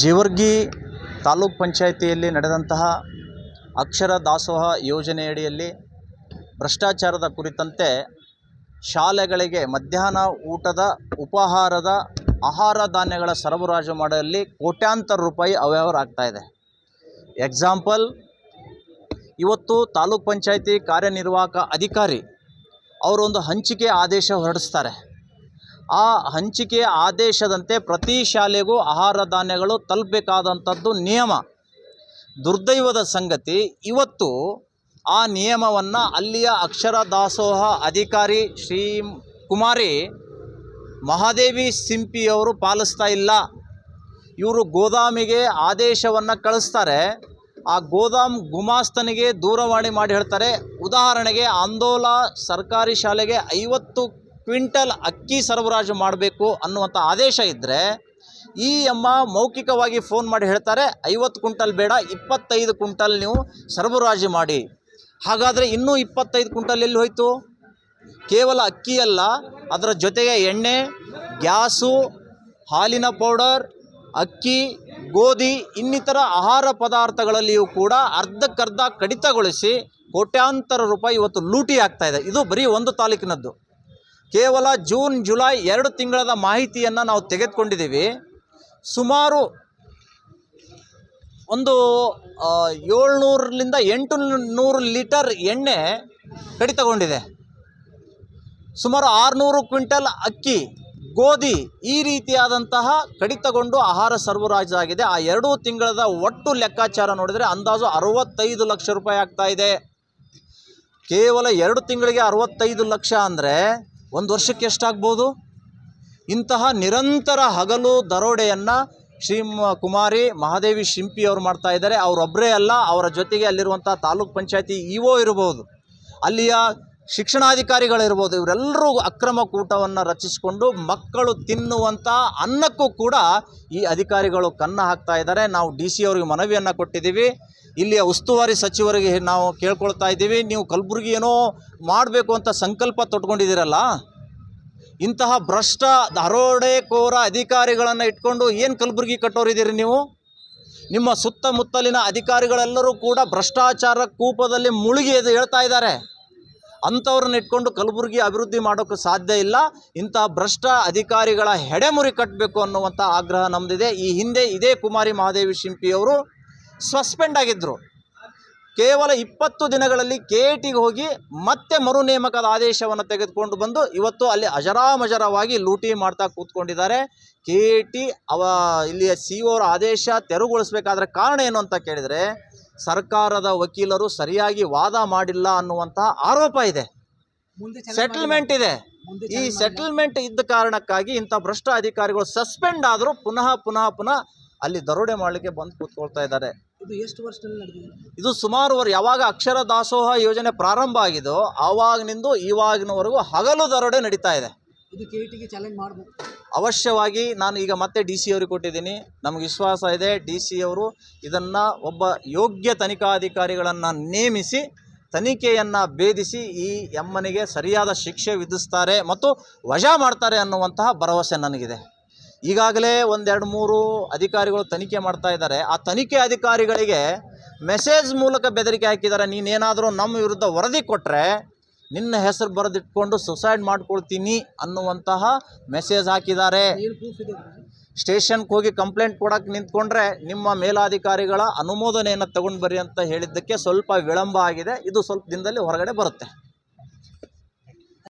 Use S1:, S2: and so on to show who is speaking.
S1: ಜೇವರ್ಗಿ ತಾಲೂಕ್ ಪಂಚಾಯಿತಿಯಲ್ಲಿ ನಡೆದಂತಹ ಅಕ್ಷರ ದಾಸೋಹ ಯೋಜನೆಯಡಿಯಲ್ಲಿ ಭ್ರಷ್ಟಾಚಾರದ ಕುರಿತಂತೆ ಶಾಲೆಗಳಿಗೆ ಮಧ್ಯಾಹ್ನ ಊಟದ ಉಪಹಾರದ ಆಹಾರ ಧಾನ್ಯಗಳ ಸರಬರಾಜು ಮಾಡಲ್ಲಿ ಕೋಟ್ಯಾಂತರ ರೂಪಾಯಿ ಅವ್ಯವಹಾರ ಆಗ್ತಾ ಇದೆ. ಎಕ್ಸಾಂಪಲ್ ಇವತ್ತು ತಾಲೂಕ್ ಪಂಚಾಯಿತಿ ಕಾರ್ಯನಿರ್ವಾಹಕ ಅಧಿಕಾರಿ ಅವರೊಂದು ಹಂಚಿಕೆ ಆದೇಶ ಹೊರಡಿಸ್ತಾರೆ. ಆ ಹಂಚಿಕೆ ಆದೇಶದಂತೆ ಪ್ರತಿ ಶಾಲೆಗೂ ಆಹಾರ ಧಾನ್ಯಗಳು ತಲುಪಬೇಕಾದಂಥದ್ದು ನಿಯಮ. ದುರ್ದೈವದ ಸಂಗತಿ, ಇವತ್ತು ಆ ನಿಯಮವನ್ನು ಅಲ್ಲಿಯ ಅಕ್ಷರ ದಾಸೋಹ ಅಧಿಕಾರಿ ಶ್ರೀ ಕುಮಾರಿ ಮಹಾದೇವಿ ಸಿಂಪಿಯವರು ಪಾಲಿಸ್ತಾ ಇಲ್ಲ. ಇವರು ಗೋದಾಮಿಗೆ ಆದೇಶವನ್ನು ಕಳಿಸ್ತಾರೆ. ಆ ಗೋದಾಮ್ ಗುಮಾಸ್ತನಿಗೆ ದೂರವಾಣಿ ಮಾಡಿ ಹೇಳ್ತಾರೆ. ಉದಾಹರಣೆಗೆ ಆಂದೋಲ ಸರ್ಕಾರಿ ಶಾಲೆಗೆ ಐವತ್ತು ಕ್ವಿಂಟಲ್ ಅಕ್ಕಿ ಸರಬರಾಜು ಮಾಡಬೇಕು ಅನ್ನುವಂಥ ಆದೇಶ ಇದ್ದರೆ ಈ ಅಮ್ಮ ಮೌಖಿಕವಾಗಿ ಫೋನ್ ಮಾಡಿ ಹೇಳ್ತಾರೆ, ಐವತ್ತು ಕ್ವಿಂಟಲ್ ಬೇಡ, ಇಪ್ಪತ್ತೈದು ಕ್ವಿಂಟಲ್ ನೀವು ಸರಬರಾಜು ಮಾಡಿ. ಹಾಗಾದರೆ ಇನ್ನೂ ಇಪ್ಪತ್ತೈದು ಕ್ವಿಂಟಲ್ ಎಲ್ಲಿ ಹೋಯಿತು? ಕೇವಲ ಅಕ್ಕಿಯಲ್ಲ ಅದರ ಜೊತೆಗೆ ಎಣ್ಣೆ, ಗ್ಯಾಸು, ಹಾಲಿನ ಪೌಡರ್, ಅಕ್ಕಿ, ಗೋಧಿ, ಇನ್ನಿತರ ಆಹಾರ ಪದಾರ್ಥಗಳಲ್ಲಿಯೂ ಕೂಡ ಅರ್ಧಕ್ಕರ್ಧ ಕಡಿತಗೊಳಿಸಿ ಕೋಟ್ಯಾಂತರ ರೂಪಾಯಿ ಇವತ್ತು ಲೂಟಿ ಆಗ್ತಾಯಿದೆ ಇದೆ. ಇದು ಬರೀ ಒಂದು ತಾಲೂಕಿನದ್ದು. ಕೇವಲ ಜೂನ್, ಜುಲೈ ಎರಡು ತಿಂಗಳದ ಮಾಹಿತಿಯನ್ನು ನಾವು ತೆಗೆದುಕೊಂಡಿದ್ದೀವಿ. ಸುಮಾರು ಒಂದು ಏಳ್ನೂರಲಿಂದ ಎಂಟು ನೂರು ಲೀಟರ್ ಎಣ್ಣೆ ಕಡಿತಗೊಂಡಿದೆ ಸುಮಾರು ಆರುನೂರು ಕ್ವಿಂಟಲ್ ಅಕ್ಕಿ, ಗೋಧಿ ಈ ರೀತಿಯಾದಂತಹ ಕಡಿತಗೊಂಡು ಆಹಾರ ಸರಬರಾಜು ಆಗಿದೆ. ಆ ಎರಡೂ ತಿಂಗಳದ ಒಟ್ಟು ಲೆಕ್ಕಾಚಾರ ನೋಡಿದರೆ ಅಂದಾಜು ಅರವತ್ತೈದು ಲಕ್ಷ ರೂಪಾಯಿ ಆಗ್ತಾ ಇದೆ. ಕೇವಲ ಎರಡು ತಿಂಗಳಿಗೆ ಅರವತ್ತೈದು ಲಕ್ಷ ಅಂದರೆ ಒಂದು ವರ್ಷಕ್ಕೆ ಎಷ್ಟಾಗ್ಬೋದು? ಇಂತಹ ನಿರಂತರ ಹಗಲು ದರೋಡೆಯನ್ನು ಶ್ರೀ ಕುಮಾರಿ ಮಹಾದೇವಿ ಶಿಂಪಿ ಅವರು ಮಾಡ್ತಾ ಇದ್ದಾರೆ. ಅವರೊಬ್ಬರೇ ಅಲ್ಲ, ಅವರ ಜೊತೆಗೆ ಅಲ್ಲಿರುವಂಥ ತಾಲೂಕ್ ಪಂಚಾಯತಿ ಇ ಇರಬಹುದು ಅಲ್ಲಿಯ ಶಿಕ್ಷಣಾಧಿಕಾರಿಗಳಿರ್ಬೋದು ಇವರೆಲ್ಲರೂ ಅಕ್ರಮ ಕೂಟವನ್ನು ರಚಿಸಿಕೊಂಡು ಮಕ್ಕಳು ತಿನ್ನುವಂಥ ಅನ್ನಕ್ಕೂ ಕೂಡ ಈ ಅಧಿಕಾರಿಗಳು ಕನ್ನ ಹಾಕ್ತಾ ಇದ್ದಾರೆ. ನಾವು ಡಿ ಸಿ ಅವರಿಗೆ ಮನವಿಯನ್ನು ಕೊಟ್ಟಿದ್ದೀವಿ. ಇಲ್ಲಿಯ ಉಸ್ತುವಾರಿ ಸಚಿವರಿಗೆ ನಾವು ಕೇಳ್ಕೊಳ್ತಾ ಇದ್ದೀವಿ. ನೀವು ಕಲಬುರಗಿ ಏನೋ ಮಾಡಬೇಕು ಅಂತ ಸಂಕಲ್ಪ ತೊಟ್ಕೊಂಡಿದ್ದೀರಲ್ಲ? ಇಂತಹ ಭ್ರಷ್ಟ ದರೋಡೆಕೋರ ಅಧಿಕಾರಿಗಳನ್ನು ಇಟ್ಕೊಂಡು ಏನು ಕಲಬುರಗಿ ಕಟ್ಟೋರಿದ್ದೀರಿ ನೀವು? ನಿಮ್ಮ ಸುತ್ತಮುತ್ತಲಿನ ಅಧಿಕಾರಿಗಳೆಲ್ಲರೂ ಕೂಡ ಭ್ರಷ್ಟಾಚಾರ ಕೂಪದಲ್ಲಿ ಮುಳುಗಿ ಹೇಳ್ತಾ ಇದ್ದಾರೆ. ಅಂಥವ್ರನ್ನ ಇಟ್ಕೊಂಡು ಕಲಬುರಗಿ ಅಭಿವೃದ್ಧಿ ಮಾಡೋಕ್ಕೆ ಸಾಧ್ಯ ಇಲ್ಲ. ಇಂಥ ಭ್ರಷ್ಟ ಅಧಿಕಾರಿಗಳ ಹೆಡೆಮುರಿ ಕಟ್ಟಬೇಕು ಅನ್ನುವಂಥ ಆಗ್ರಹ ನಮ್ಮದಿದೆ ಈ ಹಿಂದೆ ಇದೇ ಕುಮಾರಿ ಮಹಾದೇವಿ ಶಿಂಪಿಯವರು ಸಸ್ಪೆಂಡ್ ಆಗಿದ್ದರು ಕೇವಲ ಇಪ್ಪತ್ತು ದಿನಗಳಲ್ಲಿ ಕೆ ಹೋಗಿ ಮತ್ತೆ ಮರು ನೇಮಕದ ಆದೇಶವನ್ನು ತೆಗೆದುಕೊಂಡು ಬಂದು ಇವತ್ತು ಅಲ್ಲಿ ಅಜರಾಮಜರವಾಗಿ ಲೂಟಿ ಮಾಡ್ತಾ ಕೂತ್ಕೊಂಡಿದ್ದಾರೆ. ಕೆ ಅವ, ಇಲ್ಲಿಯ ಸಿ ಅವರ ಆದೇಶ ತೆರವುಗೊಳಿಸಬೇಕಾದ್ರೆ ಕಾರಣ ಏನು ಅಂತ ಕೇಳಿದರೆ ಸರ್ಕಾರದ ವಕೀಲರು ಸರಿಯಾಗಿ ವಾದ ಮಾಡಿಲ್ಲ ಅನ್ನುವಂತಹ ಆರೋಪ ಇದೆ. ಸೆಟಲ್ಮೆಂಟ್ ಇದೆ. ಈ ಸೆಟಲ್ಮೆಂಟ್ ಇದ್ದ ಕಾರಣಕ್ಕಾಗಿ ಇಂಥ ಭ್ರಷ್ಟ ಅಧಿಕಾರಿಗಳು ಸಸ್ಪೆಂಡ್ ಆದರೂ ಪುನಃ ಪುನಃ ಪುನಃ ಅಲ್ಲಿ ದರೋಡೆ ಮಾಡಲಿಕ್ಕೆ ಬಂದು ಕೂತ್ಕೊಳ್ತಾ ಇದ್ದಾರೆ.
S2: ಇದು ಎಷ್ಟು ವರ್ಷದಲ್ಲಿ
S1: ಇದು ಸುಮಾರು ವರ್ ಯಾವಾಗ ಅಕ್ಷರ ದಾಸೋಹ ಯೋಜನೆ ಪ್ರಾರಂಭ ಆಗಿದೋ ಆವಾಗಿನಿಂದ ಇವಾಗಿನವರೆಗೂ ಹಗಲು ದರೋಡೆ ನಡೀತಾ ಇದೆ.
S2: ಇದು ಚಾಲೆಂಜ್ ಮಾಡಬೇಕು
S1: ಅವಶ್ಯವಾಗಿ ನಾನು ಈಗ ಮತ್ತೆ ಡಿ ಸಿ ಅವ್ರಿಗೆ ಕೊಟ್ಟಿದ್ದೀನಿ. ನಮಗೆ ವಿಶ್ವಾಸ ಇದೆ, ಡಿ ಸಿ ಅವರು ಇದನ್ನು ಒಬ್ಬ ಯೋಗ್ಯ ತನಿಖಾಧಿಕಾರಿಗಳನ್ನು ನೇಮಿಸಿ, ತನಿಖೆಯನ್ನು ಭೇದಿಸಿ ಈ ಎಮ್ಮನಿಗೆ ಸರಿಯಾದ ಶಿಕ್ಷೆ ವಿಧಿಸ್ತಾರೆ ಮತ್ತು ವಜಾ ಮಾಡ್ತಾರೆ ಅನ್ನುವಂತಹ ಭರವಸೆ ನನಗಿದೆ. ಈಗಾಗಲೇ ಒಂದೆರಡು ಮೂರು ಅಧಿಕಾರಿಗಳು ತನಿಖೆ ಮಾಡ್ತಾ ಇದ್ದಾರೆ. ಆ ತನಿಖೆ ಅಧಿಕಾರಿಗಳಿಗೆ ಮೆಸೇಜ್ ಮೂಲಕ ಬೆದರಿಕೆ ಹಾಕಿದ್ದಾರೆ. ನೀನೇನಾದರೂ ನಮ್ಮ ವಿರುದ್ಧ ವರದಿ ಕೊಟ್ಟರೆ ನಿನ್ನ ಹೆಸರು ಬರೆದಿಟ್ಕೊಂಡು ಸುಸೈಡ್ ಮಾಡ್ಕೊಳ್ತೀನಿ ಅನ್ನುವಂತಹ ಮೆಸೇಜ್ ಹಾಕಿದ್ದಾರೆ. ಸ್ಟೇಷನ್ಗೆ ಹೋಗಿ ಕಂಪ್ಲೇಂಟ್ ಕೊಡಕ್ಕೆ ನಿಂತ್ಕೊಂಡ್ರೆ ನಿಮ್ಮ ಮೇಲಾಧಿಕಾರಿಗಳ ಅನುಮೋದನೆಯನ್ನು ತಗೊಂಡು ಬರ್ರಿ ಅಂತ ಹೇಳಿದ್ದಕ್ಕೆ ಸ್ವಲ್ಪ ವಿಳಂಬ ಆಗಿದೆ. ಇದು ಸ್ವಲ್ಪ ದಿನದಲ್ಲಿ ಹೊರಗಡೆ ಬರುತ್ತೆ.